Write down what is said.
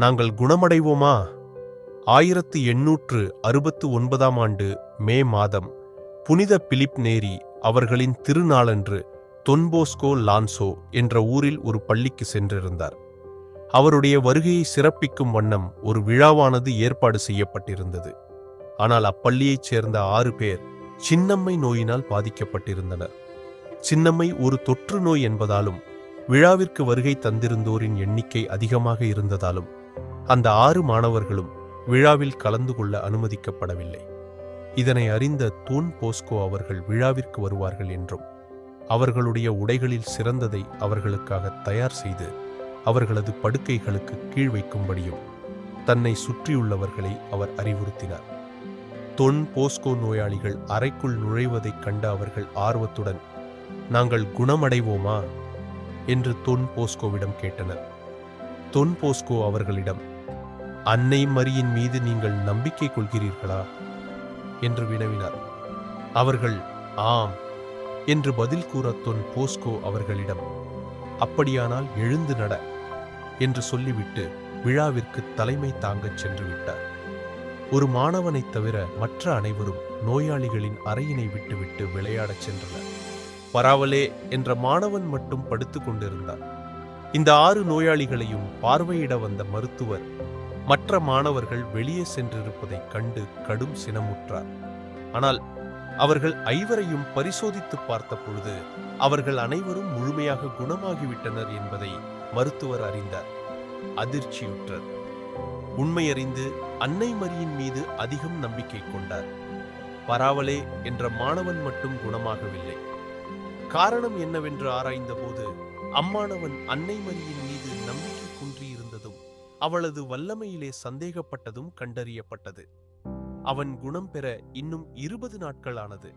நாங்கள் குணமடைவோமா? ஆயிரத்து எண்ணூற்று அறுபத்து ஒன்பதாம் ஆண்டு மே மாதம் புனித பிலிப் நேரி அவர்களின் திருநாளன்று தொன்போஸ்கோ லான்சோ என்ற ஊரில் ஒரு பள்ளிக்கு சென்றிருந்தார். அவருடைய வருகையை சிறப்பிக்கும் வண்ணம் ஒரு விழாவானது ஏற்பாடு செய்யப்பட்டிருந்தது. ஆனால் அப்பள்ளியைச் சேர்ந்த ஆறு பேர் சின்னம்மை நோயினால் பாதிக்கப்பட்டிருந்தனர். சின்னம்மை ஒரு தொற்று நோய் என்பதாலும் விழாவிற்கு வருகை தந்திருந்தோரின் எண்ணிக்கை அதிகமாக இருந்ததாலும் அந்த ஆறு மாணவர்களும் விழாவில் கலந்து கொள்ள அனுமதிக்கப்படவில்லை. இதனை அறிந்த தூன் போஸ்கோ அவர்கள் விழாவிற்கு வருவார்கள் என்றும் அவர்களுடைய உடைகளில் சிறந்ததை அவர்களுக்காக தயார் செய்து அவர்களது படுக்கைகளுக்கு கீழ் வைக்கும்படியும் தன்னை சுற்றியுள்ளவர்களை அவர் அறிவுறுத்தினார். தொன் போஸ்கோ நோயாளிகள் அறைக்குள் நுழைவதைக் கண்ட அவர்கள் ஆர்வத்துடன் நாங்கள் குணமடைவோமா? என்று தொன் போஸ்கோவிடம் கேட்டனர். தொன் போஸ்கோ அவர்களிடம் அன்னை மரியின் மீது நீங்கள் நம்பிக்கை கொள்கிறீர்களா? என்று வினவினார். அவர்கள் ஆம் என்று பதில் கூற தொன் போஸ்கோ அவர்களிடம் அப்படியானால் எழுந்து நட என்று சொல்லிவிட்டு விழாவிற்கு தலைமை தாங்கச் சென்று விட்டார். ஒரு மாணவனைத் தவிர மற்ற அனைவரும் நோயாளிகளின் அறையினை விட்டுவிட்டு விளையாடச் சென்றனர். பராவலே என்ற மாணவன் மட்டும் படுத்துக் கொண்டிருந்தார் இந்த ஆறு நோயாளிகளையும் பார்வையிட வந்த மருத்துவர் மற்ற மாணவர்கள் வெளியே சென்றிருப்பதைக் கண்டு கடும் சினமுற்றார். ஆனால் அவர்கள் ஐவரையும் பரிசோதித்துப் பார்த்த பொழுது அவர்கள் அனைவரும் முழுமையாக குணமாகிவிட்டனர் என்பதை மருத்துவர் அறிந்தார். அதிர்ச்சியுற்றார். உண்மையறிந்து அன்னை மரியின் மீது அதிகம் நம்பிக்கை கொண்டார். பராவலே என்ற மாணவன் மட்டும் குணமாகவில்லை. காரணம் என்னவென்று ஆராய்ந்தபோது அம்மாணவன் அன்னை மரியின் மீது அவளது வல்லமையிலே சந்தேகப்பட்டதும் கண்டறியப்பட்டது. அவன் குணம் பெற இன்னும் இருபது நாட்கள் ஆனது